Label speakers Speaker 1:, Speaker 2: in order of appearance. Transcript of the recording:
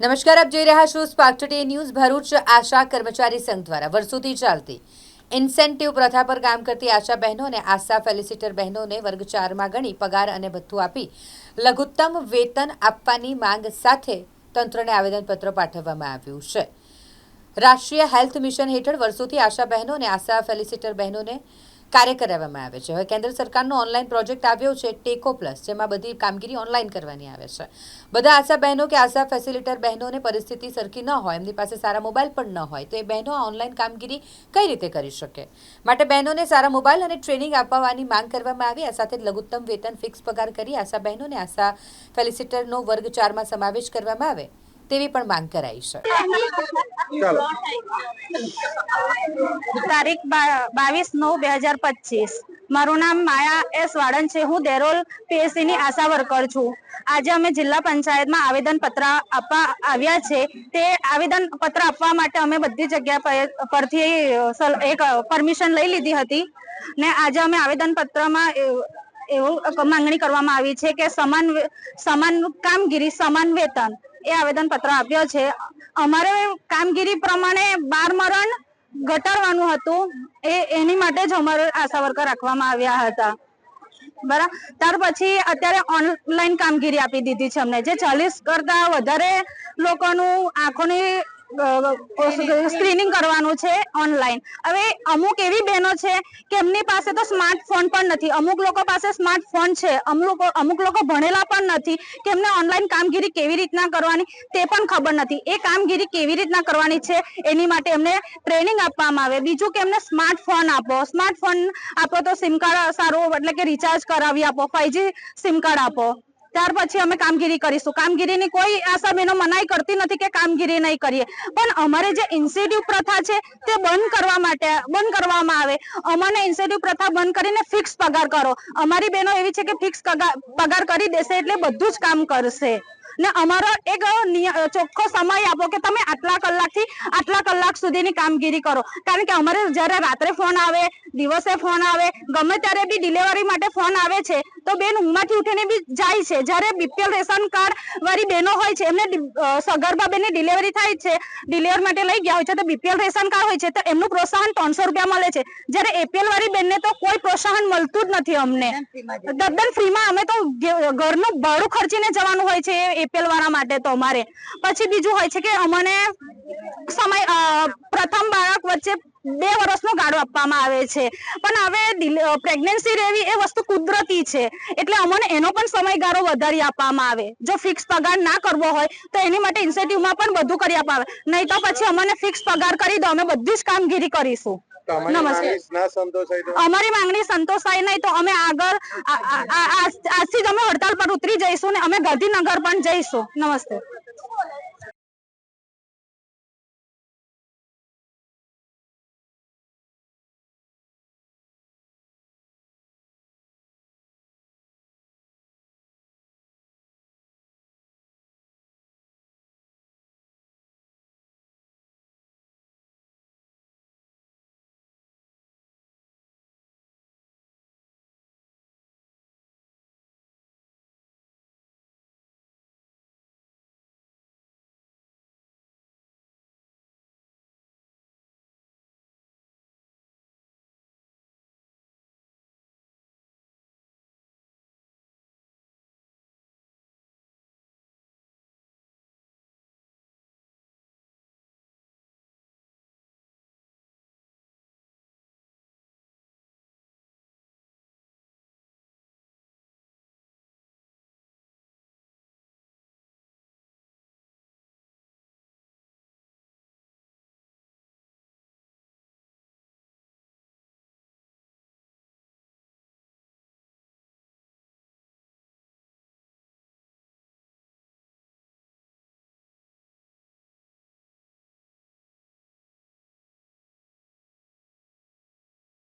Speaker 1: નમસ્કાર, આપ જોઈ રહ્યા છો spark today news Bharuch ASHA કર્મચારી સંઘ દ્વારા વર્ષોથી ચાલતી ઇન્સેન્ટિવ પ્રથા પર કામ કરતી આશા બહેનો અને આશા ફેલિસિટર બહેનોને વર્ગ ચારમાં ગણી પગાર અને ભથ્થું આપી લઘુત્તમ વેતન આપવાની માંગ સાથે તંત્રને આવેદનપત્ર પાઠવવામાં આવ્યું છે. રાષ્ટ્રીય હેલ્થ મિશન હેઠળ વર્ષોથી આશા બહેનો અને આશા ફેલિસિટર બહેનોને કાર્ય કરાવવામાં આવે છે. હવે કેન્દ્ર સરકારનો ઓનલાઈન પ્રોજેક્ટ આવ્યો છે, ટેકો પ્લસ જેમાં બધી કામગીરી ઓનલાઈન કરવાની આવે છે. બધા આશા બહેનો કે આશા ફેસિલિટર બહેનોને પરિસ્થિતિ સરખી ન હોય, એમની પાસે સારા મોબાઈલ પણ ન હોય, તો એ બહેનો આ ઓનલાઈન કામગીરી કઈ રીતે કરી શકે? માટે બહેનોને સારા મોબાઈલ અને ટ્રેનિંગ આપવાની માંગ કરવામાં આવી, આ સાથે લઘુત્તમ વેતન ફિક્સ પગાર કરી આશા બહેનોને આશા ફેલિસિટરનો વર્ગ ચારમાં સમાવેશ કરવામાં આવે. તેવી પણ માંગ કરાઈ છે.
Speaker 2: તારીખ બાવીસ નવ બે હજાર પચીસ. મારું નામ માયા એસ વાડન છે. હું દેરોલ પીએસસી ની આશા વર્કર છું. આજે અમે જિલ્લા પંચાયતમાં આવેદન પત્ર આપવા આવ્યા છે. તે આવેદન પત્ર આપવા માટે અમે બધી જગ્યા પર- પરથી સલ- એક પરમિશન લઈ લીધી હતી. ને આજે અમે આવેદન પત્રમાં એવું માંગણી કરવામાં આવી છે કે સમાન સમાન કામગીરી સમાન વેતન એ આવેદન પત્ર આપ્યો છે. અમારે કામગીરી પ્રમાણે બાર મરણ ઘટાડવાનું હતું. એ, એની માટે જ અમારે આશા વર્કર રાખવામાં આવ્યા હતા. બરાબર ત્યાર પછી અત્યારે ઓનલાઈન કામગીરી આપી દીધી છે અમને. જે ચાલીસ કરતા વધારે લોકોનું આંખોની સ્ક્રીનિંગ કરવાનું છે ઓનલાઈન હવે અમુક એવી બહેનો છે કે એમની પાસે તો સ્માર્ટફોન પણ નથી. અમુક લોકો પાસે સ્માર્ટફોન છે. અમુક અમુક લોકો ભણેલા પણ નથી કે એમને ઓનલાઈન કામગીરી કેવી રીતના કરવાની તે પણ ખબર નથી. એ કામગીરી કેવી રીતના કરવાની છે એની માટે એમને ટ્રેનિંગ આપવામાં આવે. બીજું કે એમને સ્માર્ટફોન આપો. સ્માર્ટફોન આપો તો સિમ કાર્ડ સારું એટલે કે રિચાર્જ કરાવી આપો. ફાઈવજી સિમ કાર્ડ આપો. ત્યાર પછી અમે કામગીરી કરીશું. કામગીરીની કોઈ આશા બહેનો મનાઈ કરતી નથી કે કામગીરી નહીં કરીએ. પણ અમારે જે ઇન્સેટિવ પ્રથા છે તે બંધ કરવા માટે, બંધ કરવામાં આવે. અમને ઇન્સેટિવ પ્રથા બંધ કરીને ફિક્સ પગાર કરો. અમારી બહેનો એવી છે કે ફિક્સ પગાર કરી દેશે એટલે બધું જ કામ કરશે. ને અમારો એક ચોખ્ખો સમય આપો કે તમે આટલા કલાકથી આટલા કલાક સુધીની કામગીરી કરો. કારણ કે અમારે જ્યારે રાત્રે ફોન આવે દિવસે ફોન આવે ગમે ત્યારે બી ડિલિવરી માટે ફોન આવે છે તો બેન ઊંઘમાંથી ઉઠીને બી જાય છે. જ્યારે બીપીએલ રેશન કાર્ડ વાળી બહેનો હોય છે એમને સગર્ભા બેનની ડિલિવરી થાય છે ડિલિવર માટે લઈ ગયા હોય છે તો બીપીએલ રેશન કાર્ડ હોય છે તો એમનું પ્રોત્સાહન ત્રણસો રૂપિયા મળે છે. જ્યારે એપીએલ વાળી બેનને તો કોઈ પ્રોત્સાહન મળતું જ નથી અમને. તદ્દન ફ્રીમાં અમે તો ઘરનું ભાડું ખર્ચીને જવાનું હોય છે એપીએલ વાળા માટે તો અમારે. પછી બીજું હોય છે કે અમને સમય પ્રથમ બાળક વચ્ચે બે વર્ષનો ગાળો આપવામાં આવે છે. પણ હવે પ્રેગ્નન્સી રહેવી એ વસ્તુ કુદરતી છે. એટલે અમને એનો પણ સમયગાળો વધારી આપવામાં આવે. જો ફિક્સ પગાર ના કરવો હોય તો એની માટે ઇન્સેન્ટિવમાં પણ બધું કરી આપવામાં આવે. નહીં તો પછી અમને ફિક્સ પગાર કરી દો અમે બધી જ કામગીરી કરીશું. અમારી માંગણી સંતોષાય નહીં તો અમે આગળ આજથી જ અમે હડતાલ પર ઉતરી જઈશું ને અમે ગાંધીનગર પણ જઈશું. નમસ્તે.